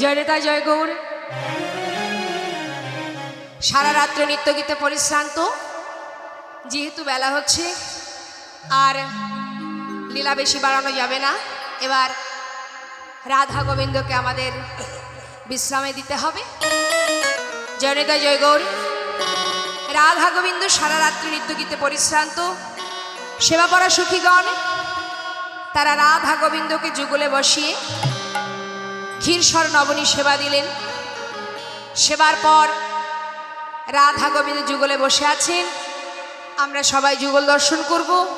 জয় রেতা জয় গৌর। সারা রাত্র নৃত্য গীতে পরিশ্রান্ত যেহেতু বেলা হচ্ছে আর লীলা বেশি বাড়ানো যাবে না। এবার রাধা গোবিন্দকে আমাদের বিশ্রামে দিতে হবে। জয় রেতা জয় গৌর। রাধা গোবিন্দ সারা রাত্রি নৃত্য গীতে পরিশ্রান্ত। সেবা পড়া সুখীগণ তারা রাধা গোবিন্দকে যুগলে বসিয়ে ক্ষীরস্বর নবনী সেবা দিলেন। সেবার পর রাধা গোবিন্দ যুগলে বসে আছেন। আমরা সবাই যুগল দর্শন করব।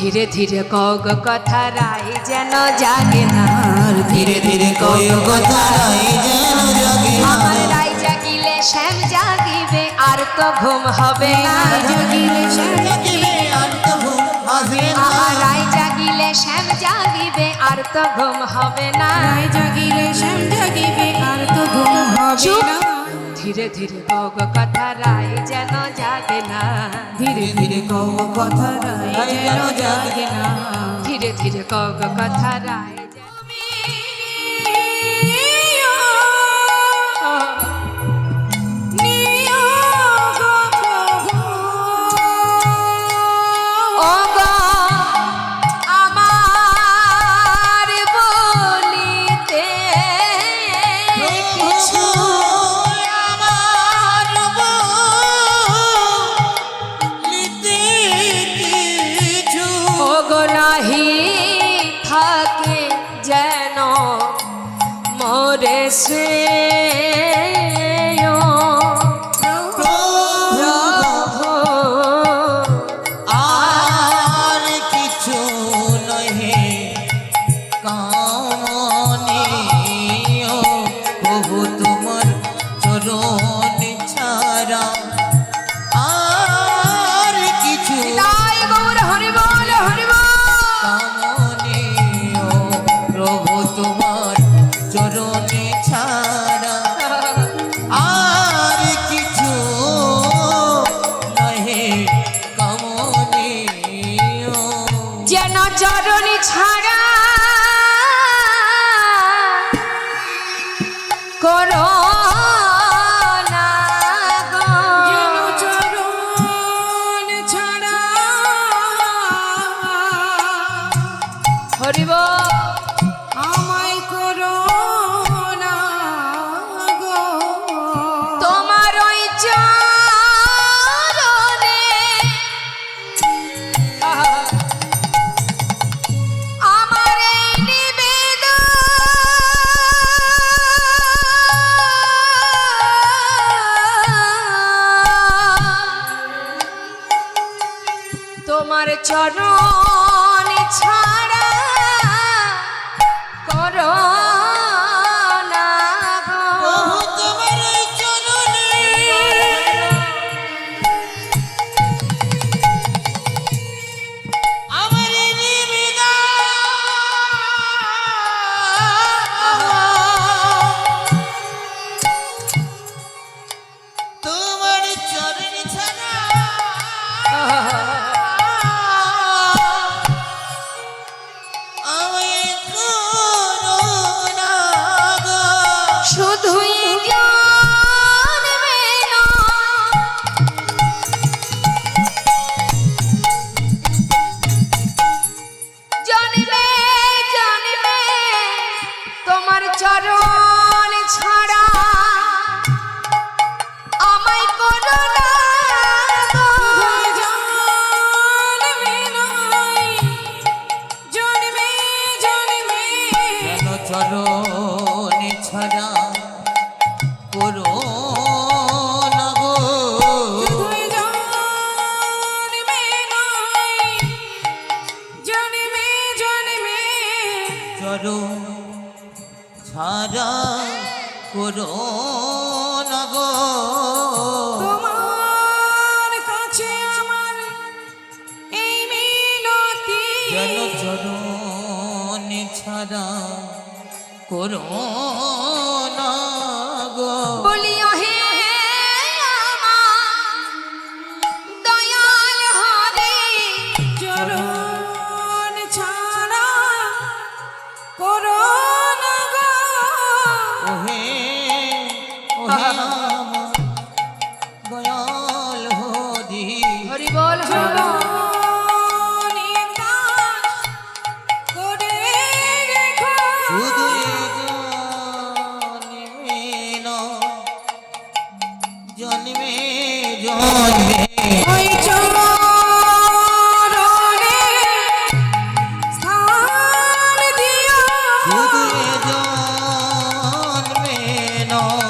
ধীরে ধীরে কগ কথা রাই যেন জাগে না ধীরে ধীরে কয় কথা রাই যেন জাগে না। আমার রাই জাগিলে শ্যাম জাগিবে আর তো ঘুম হবে না জাগিলে শ্যাম জাগিলে আর তো ঘুম আসে না। আমার রাই জাগিলে শ্যাম জাগিবে আর তো ঘুম হবে না রায় জাগিলে শ্যাম জাগিবে আর তো ঘুম হবে না ধীরে ধীরে কগ কথা রাই যেন জাগে না। ধীরে ধীরে কও কথা রায় যেন জাগে না। ধীরে ধীরে কগ কথা রাই sim করো ছাড়া করো না গো। যেন ছাড়া করো না গো। বলি গয়াল হরি। হরি বল হরি no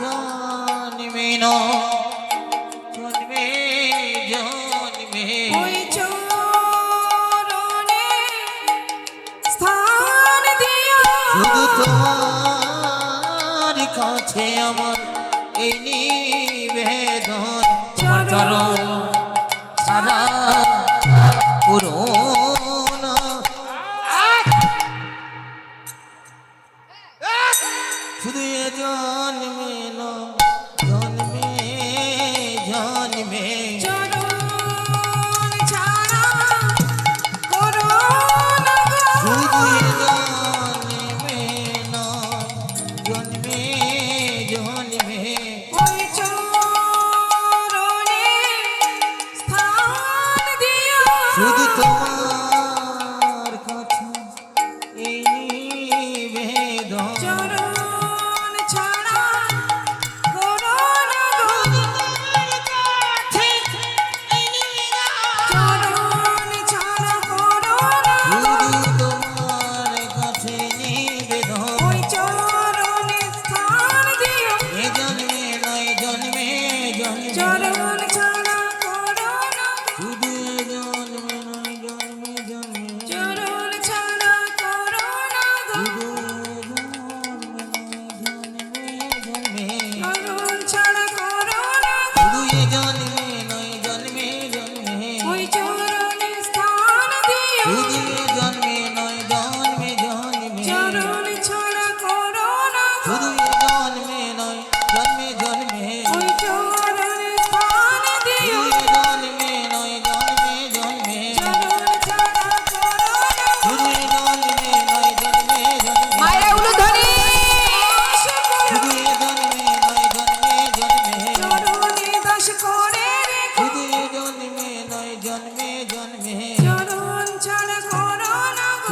জন্মে ন জন্মে জন্মে ওই চরণে স্থান দিও। শুধু তোমার কাছে আমার এই নিবেদন। তোমার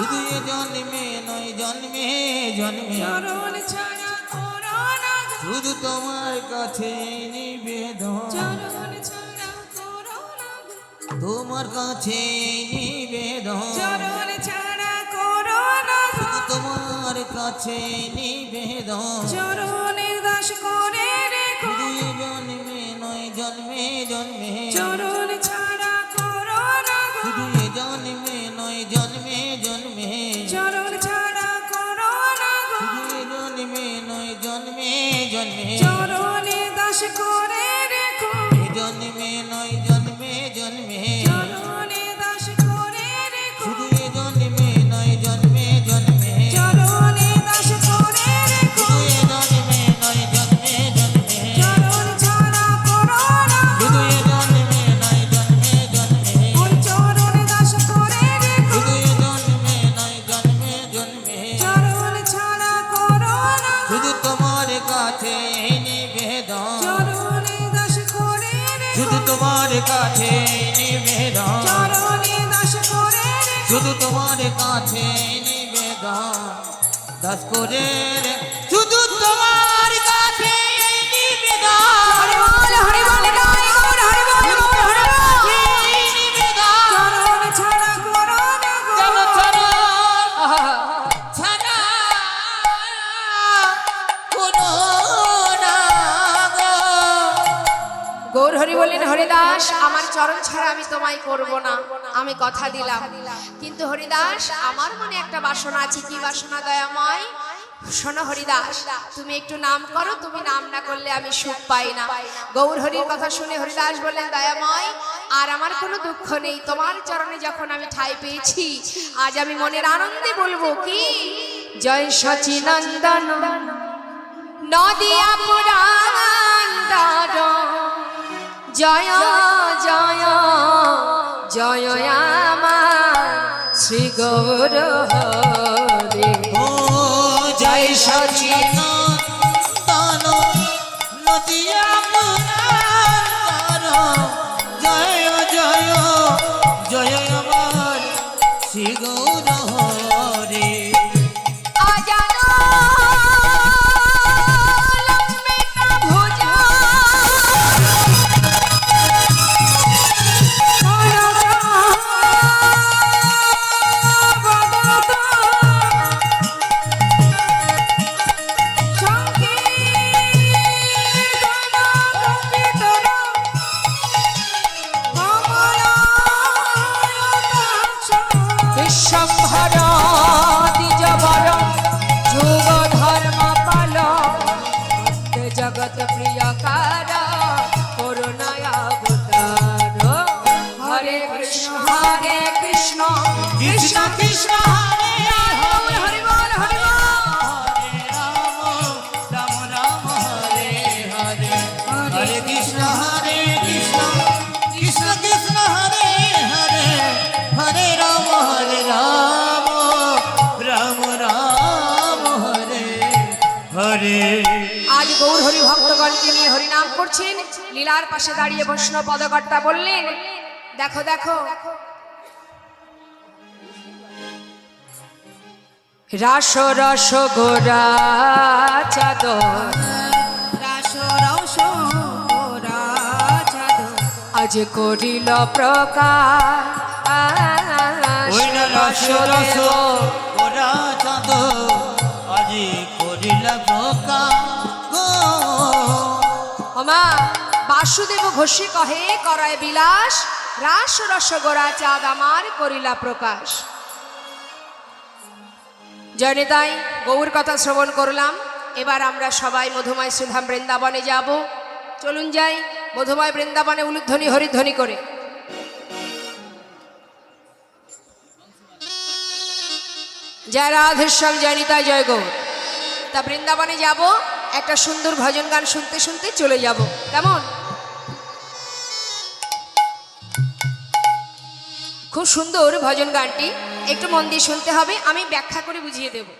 শুধু এ জন্মে নয় জন্মে জন্মে চরণ ছাড়া করোনা শুধু তোমার কাছে নিবেদন। চরণ ছাড়া করোনা তোমার কাছে নিবেদন। চরণ তোমার কাছে নিবেদন। চরণের দাস করে জন্মে নয় জন্মে জন্মে। চরণ ছাড়া কাছে নিবেদন। চরণে দাস করে শুধু তোমার কাছে নিবেদন। চরণে দাস করে শুধু তোমার কাছে নিবেদন। দাস করে গৌর হরি বললেন হরিদাস, আমার চরণ ছাড়া আমি তোমায় করব না। আমি কথা দিলাম। কিন্তু হরিদাস, আমার মনে একটা বাসনা আছে। কি বাসনা, দয়াময়? শোনো হরিদাস, তুমি একটু নাম করো, তুমি নাম না করলে আমি সুখ পাই না। গৌর হরির কথা শুনে হরিদাস বললেন, দয়াময়, আর আমার কোনো দুঃখ নেই। তোমার চরণে যখন আমি ঠাই পেয়েছি, আজ আমি মনের আনন্দে বলব কি? জয় সচিনন্দন, নদিয়া পুরাণ জয় জয় জয় আমার শ্রী গৌর জয় সচিন। কৃষ্ণ কৃষ্ণ হরে হরি হরি বল হরে রাম রাম রাম হরে হরে হরে কৃষ্ণ হরে কৃষ্ণ কৃষ্ণ কৃষ্ণ হরে হরে হরে রাম হরে রাম রাম রাম হরে হরে। আজ গৌর হরি ভক্তগণকে নিয়ে হরিনাম করছেন। লীলার পাশে দাঁড়িয়ে বৈষ্ণব পদকর্তা বললেন দেখো দেখো রাস রস গোরা চাদর আজ করিল প্রকাশ রস রস ওরা চাঁদ আজি করিলা গো। ওমা বাসুদেব ঘোষে কহে করায় বিলাস। রাস রস গোরা চাঁদ আমার করিলা প্রকাশ। জয়নিতাই, গৌর কথা শ্রবণ করলাম। এবার আমরা সবাই মধুময় সুধাম বৃন্দাবনে যাব। চলুন যাই মধুময় বৃন্দাবনে উলুধ্বনি, হরিধ্বনি করে। জয় রাধেশ্যাম, জয়নিতাই, জয় গৌর। তা বৃন্দাবনে যাব, একটা সুন্দর ভজন গান শুনতে শুনতে চলে যাব। কেমন? খুব সুন্দর ভজন গানটি। একটু মন দিয়ে শুনতে হবে আমি ব্যাখ্যা করে বুঝিয়ে দেবো।